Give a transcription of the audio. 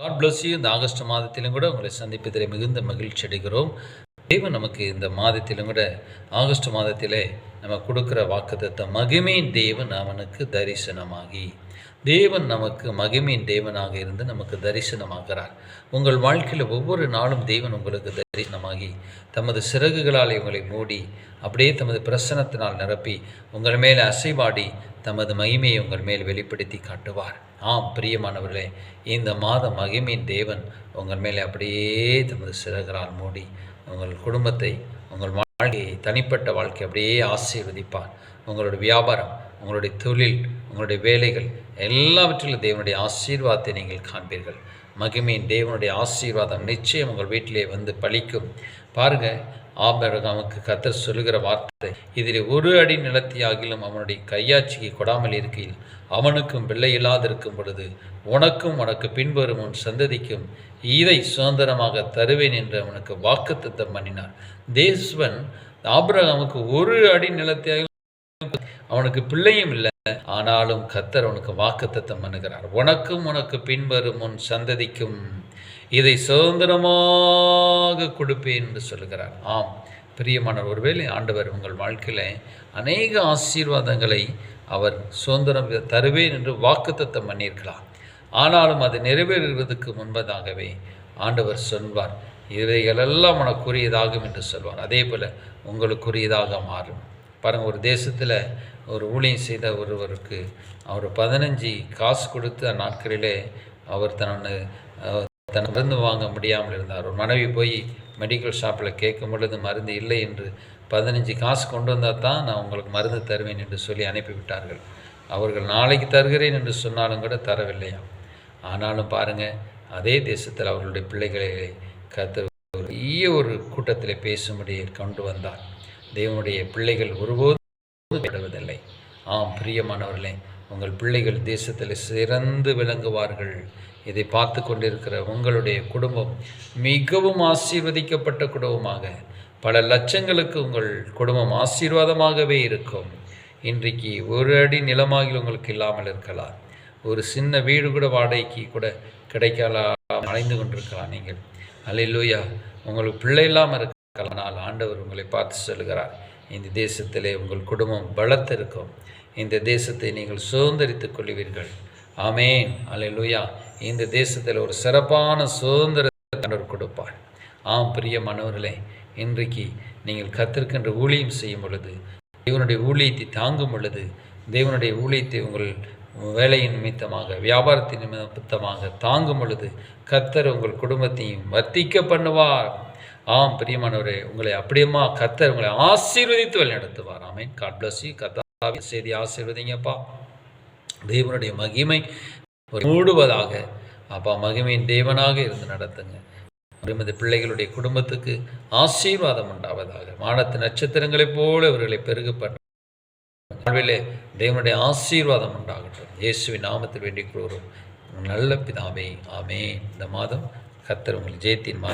God bless you இந்த August மாதத்திலும் கூட உங்களை சந்திப்பதில் மிகுந்த மகிழ்ச்சி அடைகிறோம். தேவன் நமக்கு இந்த மாதத்திலும் கூட ஆகஸ்ட் மாதத்திலே நம்ம கொடுக்குற வாக்குத்தத்த மகிமையின் தேவன் அவனுக்கு தரிசனமாகி. தேவன் நமக்கு மகிமையின் தேவனாக இருந்து நமக்கு தரிசனமாகிறார். உங்கள் வாழ்க்கையில் ஒவ்வொரு நாளும் தேவன் உங்களுக்கு தரிசனமாகி தமது சிறகுகளால் உங்களை மூடி அப்படியே தமது பிரசனத்தினால் நிரப்பி உங்கள் மேலே அசைவாடி தமது மகிமையை உங்கள் மேல் வெளிப்படுத்தி காட்டுவார். ஆம் பிரியமானவர்களே இந்த மாத மகிமையின் தேவன் உங்கள் மேலே அப்படியே தமது சிறகுகளால் மூடி உங்கள் குடும்பத்தை உங்கள் வாழ்க்கையை தனிப்பட்ட வாழ்க்கை அப்படியே ஆசீர்வதிப்பார். உங்களுடைய வியாபாரம் உங்களுடைய தொழில் உங்களுடைய வேலைகள் எல்லாவற்றிலும் தேவனுடைய ஆசீர்வாதத்தை நீங்கள் காண்பீர்கள். மகிமையின் தேவனுடைய ஆசீர்வாதம் நிச்சயம் உங்கள் வீட்டிலே வந்து பழிக்கும் பாருங்க ஆபரகாமுக்கு கத்தர் சொல்லுகிற வார்த்தை இதில் ஒரு அடி நிலத்தியாகிலும் அவனுடைய கையாட்சிக்கு கொடாமல் இருக்கையில் அவனுக்கும் பிள்ளை இல்லாதிருக்கும் பொழுது உனக்கும் உனக்கு பின்வரும் உன் சந்ததிக்கும் இதை சுதந்திரமாக தருவேன் என்று அவனுக்கு வாக்குத்தத்தம் பண்ணினார். தேஸ்வன் ஆபிரகாமுக்கு ஒரு அடி நிலத்தியாக அவனுக்கு பிள்ளையும் இல்லை. ஆனாலும் கத்தர் அவனுக்கு வாக்குத்தத்தம் பண்ணுகிறார். உனக்கும் உனக்கு பின்வரும் உன் சந்ததிக்கும் இதை சுதந்திரமாக கொடுப்பேன் என்று சொல்லுகிறார். ஆம் பிரியமான ஒருவேளை ஆண்டவர் உங்கள் வாழ்க்கையில் அநேக ஆசீர்வாதங்களை அவர் சுதந்திரம் தருவேன் என்று வாக்குத்தத்தம் பண்ணியிருக்கலாம். ஆனாலும் அது நிறைவேறுகிறதுக்கு முன்பதாகவே ஆண்டவர் சொல்வார். இவைகளெல்லாம் உனக்குரியதாகும் என்று சொல்வார். அதே போல் உங்களுக்குரியதாக மாறும். பாருங்கள் ஒரு தேசத்தில் ஒரு ஊழியம் செய்த ஒருவருக்கு அவர் பதினஞ்சு காசு கொடுத்து அந்நாட்களிலே அவர் தன்னை தன் மருந்து வாங்க முடியாமல் இருந்தார். ஒரு மனைவி போய் மெடிக்கல் ஷாப்பில் கேட்கும் பொழுது மருந்து இல்லை என்று பதினஞ்சு காசு கொண்டு வந்தால் தான் நான் உங்களுக்கு மருந்து தருவேன் என்று சொல்லி அனுப்பிவிட்டார்கள் அவர்கள் நாளைக்கு தருகிறேன் என்று சொன்னாலும் கூட தரவில்லையாம் ஆனாலும் பாருங்கள் அதே தேசத்தில் அவர்களுடைய பிள்ளைகளை கத்து ஒரு பெரிய ஒரு கூட்டத்தில் பேசும்படி கொண்டு வந்தார். தேவனுடைய பிள்ளைகள் ஒருபோதும் ஆம் பிரியமானவர்களே உங்கள் பிள்ளைகள் தேசத்தில் சிறந்து விளங்குவார்கள். இதை பார்த்து கொண்டிருக்கிற உங்களுடைய குடும்பம் மிகவும் ஆசீர்வதிக்கப்பட்ட குடும்பமாக பல லட்சங்களுக்கு உங்கள் குடும்பம் ஆசீர்வாதமாகவே இருக்கும். இன்றைக்கு ஒரு அடி நிலமாகி உங்களுக்கு இல்லாமல் இருக்கலாம். ஒரு சின்ன வீடு கூட வாடகைக்கு கூட கிடைக்கலாம் அலைந்து கொண்டிருக்கலாம் நீங்கள். அல்லையா உங்களுக்கு பிள்ளை இல்லாமல் இருக்க கலனால் ஆண்டவர் உங்களை பார்த்து சொல்லுகிறார். இந்த தேசத்திலே உங்கள் குடும்பம் பலத்திருக்கும் இந்த தேசத்தை நீங்கள் சுதந்திரித்துக் கொள்வீர்கள். ஆமேன். அலையலுயா இந்த தேசத்தில் ஒரு சிறப்பான சுதந்திரத்தை கொடுப்பார். ஆம் பிரிய மனவர்களே இன்றைக்கு நீங்கள் கத்திருக்கின்ற ஊழியம் செய்யும் பொழுது தேவனுடைய ஊழியத்தை தாங்கும் பொழுது தேவனுடைய ஊழியத்தை உங்கள் வேலையின் நிமித்தமாக வியாபாரத்தின் நிமித்தமாக தாங்கும் பொழுது கத்தர் உங்கள் குடும்பத்தையும் வர்த்திக்க பண்ணுவார். ஆம் பிரியமானவரே உங்களை அப்படியேமா கத்தர் உங்களை ஆசீர்வதித்து வழி நடத்துவார் ஆமேன் காட் பிளஸ் யூ கத்தா செய்தி ஆசீர்வதிங்கப்பா. தேவனுடைய மகிமை ஒரு மூடுவதாக. அப்பா மகிமையின் தேவனாக இருந்து நடத்துங்க. எமது பிள்ளைகளுடைய குடும்பத்துக்கு ஆசீர்வாதம் உண்டாவதாக. மானத்து நட்சத்திரங்களைப் போல இவர்களை பெருக வாழ்விலே தேவனுடைய ஆசீர்வாதம் உண்டாகட்டும். இயேசுவின் நாமத்தில் வேண்டிக் கொள்கிறோம். நல்ல பிதாமே ஆமே இந்த மாதம் கத்தர் உங்கள் ஜெயத்தின் மாதம்